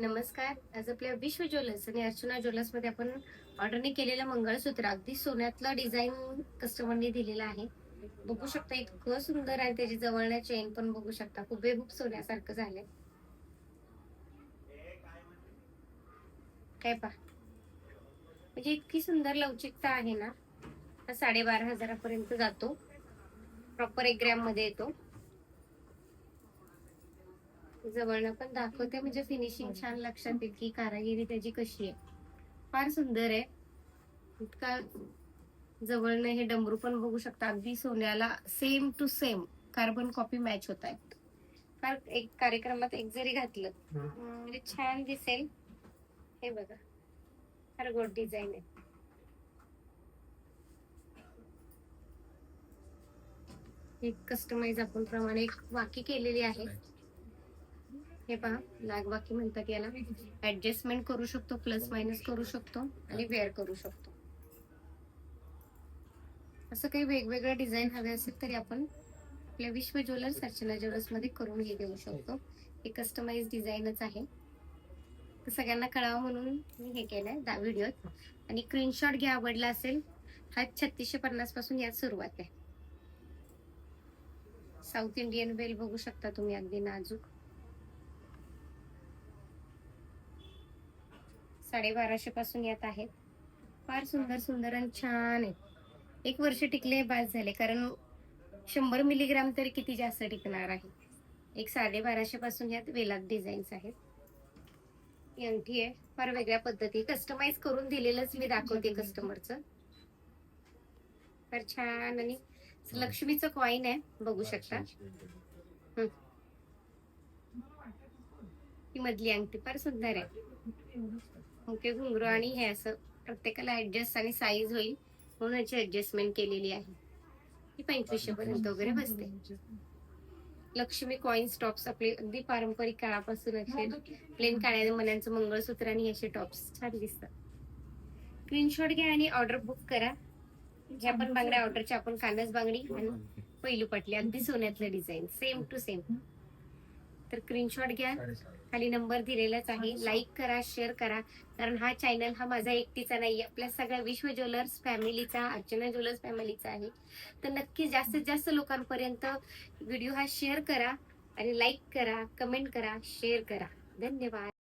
नमस्कार. आज आपल्या विश्व ज्वेलर्स आणि अर्चना ज्वेलर्समध्ये आपण ऑर्डरने केलेलं मंगळसूत्र. अगदी सोन्यातलं डिझाईन कस्टमरने दिलेलं आहे. बघू शकता इतकं सुंदर आहे त्याची जवळण्या चेन पण बघू शकता. खूप हुबेहूब सोन्यासारखं झालंय. काय पा म्हणजे इतकी सुंदर लवचिकता आहे ना. हा साडेबारा हजारापर्यंत जातो. प्रॉपर एक ग्रॅममध्ये येतो. जवळनं पण दाखवते. म्हणजे फिनिशिंग छान लक्षात येईल की कारागिरी त्याची कशी आहे. फार सुंदर आहे. इतका जवळनं हे डमरू पण बघू शकता. अगदी सोन्याला same to same carbon copy match होत आहेत. फार एक कार्यक्रमात एक जरी घातलं म्हणजे छान दिसेल. हे बघा. फार गोड डिझाईन आहे. एक कस्टमाइज आपण प्रमाणे एक वाकी केलेली आहे. हे पहा नागवाकी म्हणतात याला. ऍडजस्टमेंट करू शकतो प्लस मायनस करू शकतो आणि वेअर करू शकतो. असं काही वेगवेगळ्या डिझाईन हवे असेल तरी आपण आपल्या विश्व ज्वेलर्स अर्चना ज्वेलर्समध्ये करून हे देऊ शकतो. हे कस्टमाइज डिझाईनच आहे. तर सगळ्यांना कळावं म्हणून मी हे केलंय व्हिडिओत आणि स्क्रीनशॉट घ्या आवडला असेल हा छत्तीसशे पन्नासपासून यात सुरुवात आहे. साऊथ इंडियन वेल बघू शकता तुम्ही अगदी नाजूक. साडेबाराशे पासून यात आहेत. फार सुंदर सुंदर आणि छान आहेत एक वर्ष टिकले बाद झाले कारण शंभर मिलीग्राम तरी किती जास्त टिकणार आहे? एक साडेबाराशे पासून यात वेलात डिझाईन्स आहेत. अंगठी आहे फार वेगळ्या पद्धती कस्टमाइज करून दिलेलंच मी दाखवते कस्टमरचं फार छान आणि लक्ष्मीचं कॉईन आहे बघू शकता. ही मधली अंगठी फार सुंदर आहे. मुके घुंगरू आणि हे असं प्रत्येकाला ऍडजस्ट आणि साईज होईल म्हणून याची ऍडजस्टमेंट केलेली आहे. ही पंचवीसशे पर्यंत वगैरे बसते. लक्ष्मी कॉइन टॉप्स आपले अगदी पारंपरिक काळापासून असे प्लेन काळ्या मनांचं मंगळसूत्र आणि असे टॉप्स छान दिसतात. स्क्रीनशॉट घ्या आणि ऑर्डर बुक करा. ज्या पण बांगड्या ऑर्डरच्या आपण कानस बांगडी आणि पहिलू पटली अगदी सोन्यातलं डिझाईन सेम टू सेम तर स्क्रीनशॉट घ्या. खाली नंबर दिलेलाच आहे. लाईक करा शेअर करा. कारण हा चॅनल हा माझा एकटीचा नाही आपल्या सगळ्या विश्व ज्वेलर्स फॅमिलीचा अर्चना ज्वेलर्स फॅमिलीचा आहे. तर नक्की जास्तीत जास्त लोकांपर्यंत व्हिडिओ हा शेअर करा आणि लाईक करा कमेंट करा शेअर करा. धन्यवाद.